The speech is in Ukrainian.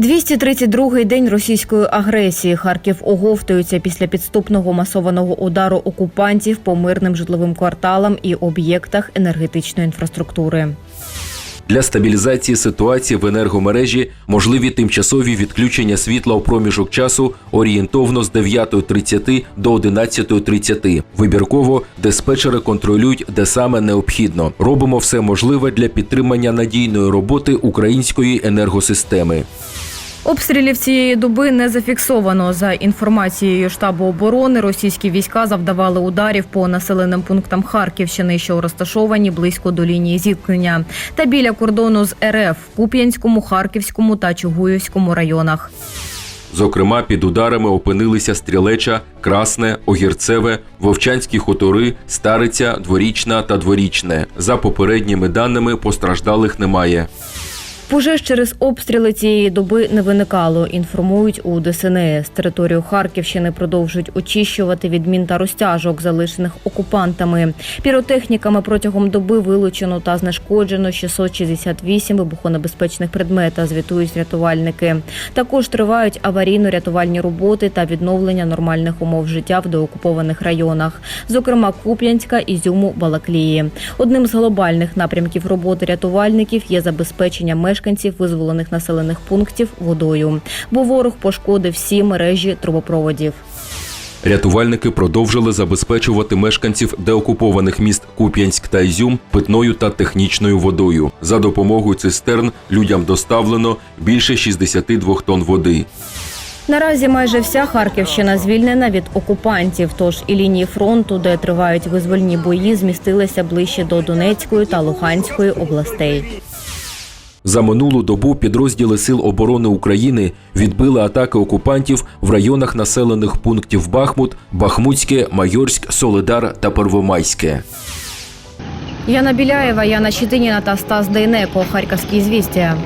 232-й день російської агресії. Харків оговтується після підступного масованого удару окупантів по мирним житловим кварталам і об'єктах енергетичної інфраструктури. Для стабілізації ситуації в енергомережі можливі тимчасові відключення світла у проміжок часу орієнтовно з 9.30 до 11.30. Вибірково диспетчери контролюють, де саме необхідно. Робимо все можливе для підтримання надійної роботи української енергосистеми. Обстрілів цієї доби не зафіксовано. За інформацією штабу оборони, російські війська завдавали ударів по населеним пунктам Харківщини, що розташовані близько до лінії зіткнення, та біля кордону з РФ в Куп'янському, Харківському та Чугуївському районах. Зокрема, під ударами опинилися Стрілеча, Красне, Огірцеве, Вовчанські хутори, Стариця, Дворічна та Дворічне. За попередніми даними постраждалих немає. Пожеж через обстріли цієї доби не виникало. Інформують у ДСНС. Територію Харківщини продовжують очищувати від мін та розтяжок, залишених окупантами. Піротехніками протягом доби вилучено та знешкоджено 668 вибухонебезпечних предмета. Звітують рятувальники. Також тривають аварійно-рятувальні роботи та відновлення нормальних умов життя в деокупованих районах, зокрема Куп'янська, Ізюму, Балаклії. Одним з глобальних напрямків роботи рятувальників є забезпечення мешканців визволених населених пунктів водою, бо ворог пошкодив всі мережі трубопроводів. Рятувальники продовжили забезпечувати мешканців деокупованих міст Куп'янськ та Ізюм питною та технічною водою. За допомогою цистерн людям доставлено більше 62 тонн води. Наразі майже вся Харківщина звільнена від окупантів. Тож і лінії фронту, де тривають визвольні бої, змістилися ближче до Донецької та Луганської областей. За минулу добу підрозділи Сил оборони України відбили атаки окупантів в районах населених пунктів Бахмут, Бахмутське, Майорськ, Солидар та Первомайське. Яна Біляєва, Яна Щетиніна та Стас Дейнеко. Харківські звістя.